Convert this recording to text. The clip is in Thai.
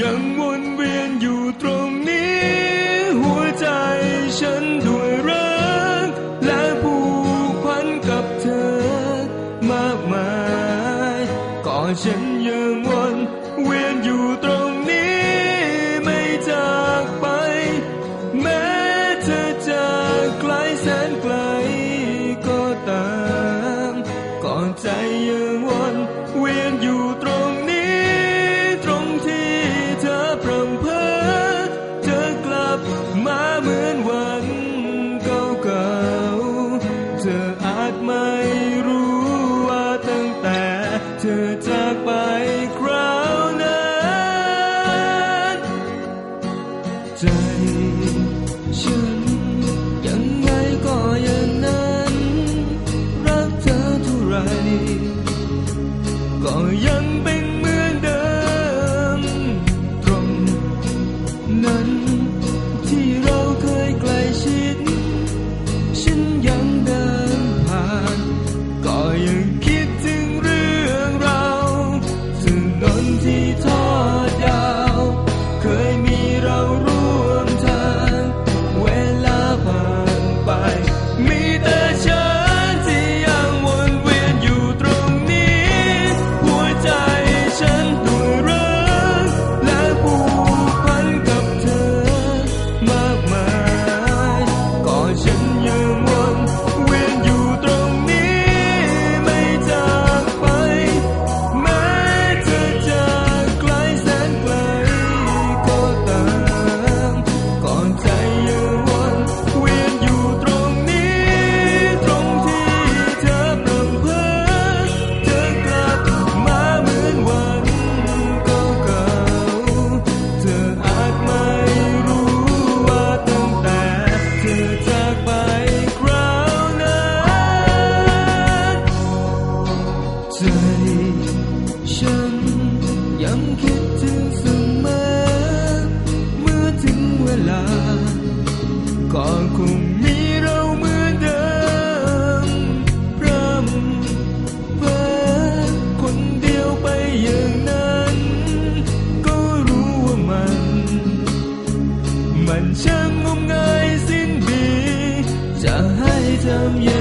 ยังวนเวียนอยู่ตรงนี้ หัวใจฉันด้วยรัก และผูกพันกับเธอมากมายก่อฉันยังวนเวียนอยู่ตรงนี้ ไม่จากไป แม้เธอจากไกลแสนไกลก็ตามก่อใจยังวนเวียนอยู่ 的秋。some young